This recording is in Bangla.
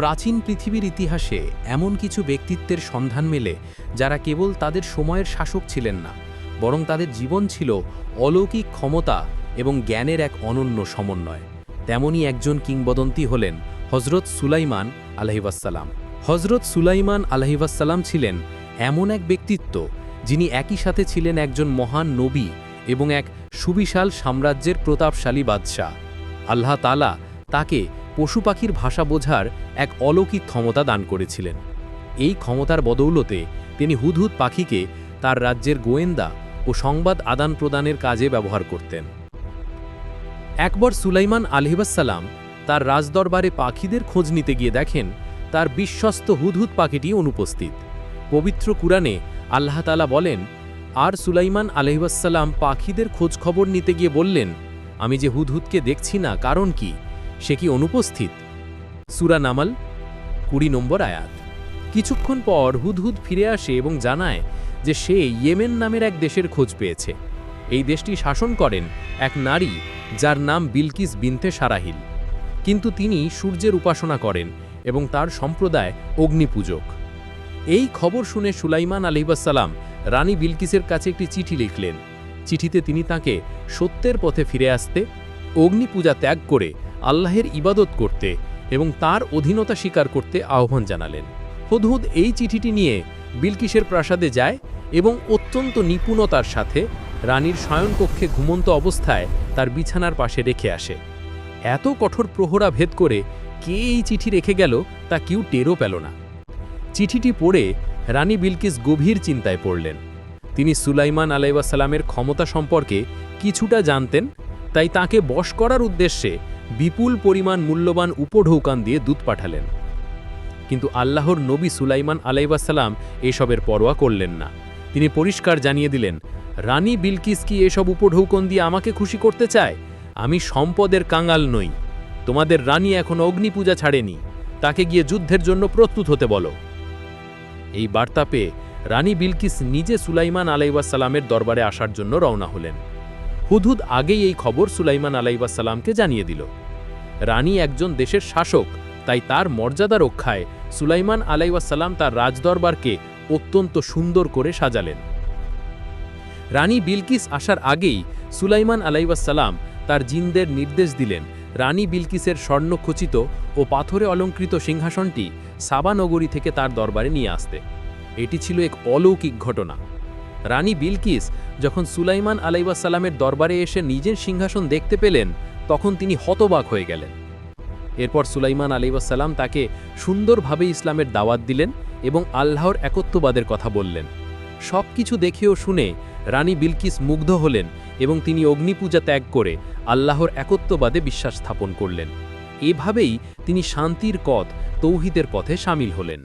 প্রাচীন পৃথিবীর ইতিহাসে এমন কিছু ব্যক্তিত্বের সন্ধান মেলে যারা কেবল তাদের সময়ের শাসক ছিলেন না, বরং তাদের জীবন ছিল অলৌকিক ক্ষমতা এবং জ্ঞানের এক অনন্য সমন্বয়। তেমনই একজন কিংবদন্তি হলেন হজরত সুলাইমান আলহিবাসাল্লাম হজরত সুলাইমান আলহিবাসাল্লাম ছিলেন এমন এক ব্যক্তিত্ব যিনি একই সাথে ছিলেন একজন মহান নবী এবং এক সুবিশাল সাম্রাজ্যের প্রতাপশালী বাদশাহ। আল্লাহ তালা তাকে পশু পাখির ভাষা বোঝার এক অলৌকিক ক্ষমতা দান করেছিলেন। এই ক্ষমতার বদৌলতে তিনি হুদহুদ পাখিকে তার রাজ্যের গোয়েন্দা ও সংবাদ আদান প্রদানের কাজে ব্যবহার করতেন। একবার সুলাইমান আলহিবাসাল্লাম তার রাজদরবারে পাখিদের খোঁজ নিতে গিয়ে দেখেন তার বিশ্বস্ত হুদহুদ পাখিটি অনুপস্থিত। পবিত্র কুরআনে আল্লাহ তালা বলেন, আর সুলাইমান আলহিবাসাল্লাম পাখিদের খোঁজ খবর নিতে গিয়ে বললেন, আমি যে হুদহুদকে দেখছি না, কারণ কি সে কি অনুপস্থিত? সুরা নামাল, কুড়ি নম্বর আয়াত। কিছুক্ষণ পর হুদহুদ ফিরে আসে এবং জানায় যে সে ইয়েমেন নামের এক দেশের খোঁজ পেয়েছে। এই দেশটি শাসন করেন এক নারী যার নাম বিলকিস বিনতে সারাহিল। কিন্তু তিনি সূর্যের উপাসনা করেন এবং তার সম্প্রদায় অগ্নিপূজক। এই খবর শুনে সুলাইমান আলহিবাসাল্লাম রানী বিলকিসের কাছে একটি চিঠি লিখলেন। চিঠিতে তিনি তাকে সত্যের পথে ফিরে আসতে, অগ্নিপূজা ত্যাগ করে আল্লাহের ইবাদত করতে এবং তার অধীনতা স্বীকার করতে আহ্বান জানালেন। হুদহুদ এই চিঠিটি নিয়ে বিলকিসের প্রাসাদে যায় এবং অত্যন্ত নিপুণতার সাথে রানীর শয়নকক্ষে ঘুমন্ত অবস্থায় তার বিছানার পাশে রেখে আসে। এত কঠোর প্রহরা ভেদ করে কে এই চিঠি রেখে গেল তা কেউ টেরও পেল না। চিঠিটি পড়ে রানী বিলকিস গভীর চিন্তায় পড়লেন। তিনি সুলাইমান আলাইসাল্লামের ক্ষমতা সম্পর্কে কিছুটা জানতেন, তাই তাকে বশ করার উদ্দেশ্যে বিপুল পরিমাণ মূল্যবান উপঢৌকান দিয়ে দুধ পাঠালেন। কিন্তু আল্লাহর নবী সুলাইমান আলাইসাল্লাম এসবের পরোয়া করলেন না। তিনি পরিষ্কার জানিয়ে দিলেন, রানী বিলকিস কি এসব উপঢৌকন দিয়ে আমাকে খুশি করতে চায়? আমি সম্পদের কাঙাল নই। তোমাদের রানী এখনও অগ্নিপূজা ছাড়েনি। তাকে গিয়ে যুদ্ধের জন্য প্রস্তুত হতে বলো। এই বার্তা পেয়ে রানী বিলকিস নিজে সুলাইমান আলাইসাল্লামের দরবারে আসার জন্য রওনা হলেন। হুদহুদ আগেই এই খবর সুলাইমান আলাইসাল্লামকে জানিয়ে দিল। রানী একজন দেশের শাসক, তাই তার মর্যাদা রক্ষায় সুলাইমান আলাইসাল্লাম তার রাজদরবারকে অত্যন্ত সুন্দর করে সাজালেন। রানী বিলকিস আসার আগেই সুলাইমান আলাইসাল্লাম তার জিনদের নির্দেশ দিলেন। রানী বিলকিসের স্বর্ণখচিত ও পাথরে অলঙ্কৃত সিংহাসনটি সাবানগরী থেকে তার দরবারে নিয়ে আসতে। এটি ছিল এক অলৌকিক ঘটনা। রানী বিলকিস যখন সুলাইমান আলাইসাল্লামের দরবারে এসে নিজের সিংহাসন দেখতে পেলেন তখন তিনি হতবাক হয়ে গেলেন। এরপর সুলাইমান আলাইসাল্লাম তাকে সুন্দরভাবে ইসলামের দাওয়াত দিলেন এবং আল্লাহর একত্ববাদের কথা বললেন। সব কিছু দেখেও শুনে রানী বিলকিস মুগ্ধ হলেন এবং তিনি অগ্নিপূজা ত্যাগ করে আল্লাহর একত্ববাদে বিশ্বাস স্থাপন করলেন। এভাবেই তিনি শান্তির পথ, তৌহিদের পথে সামিল হলেন।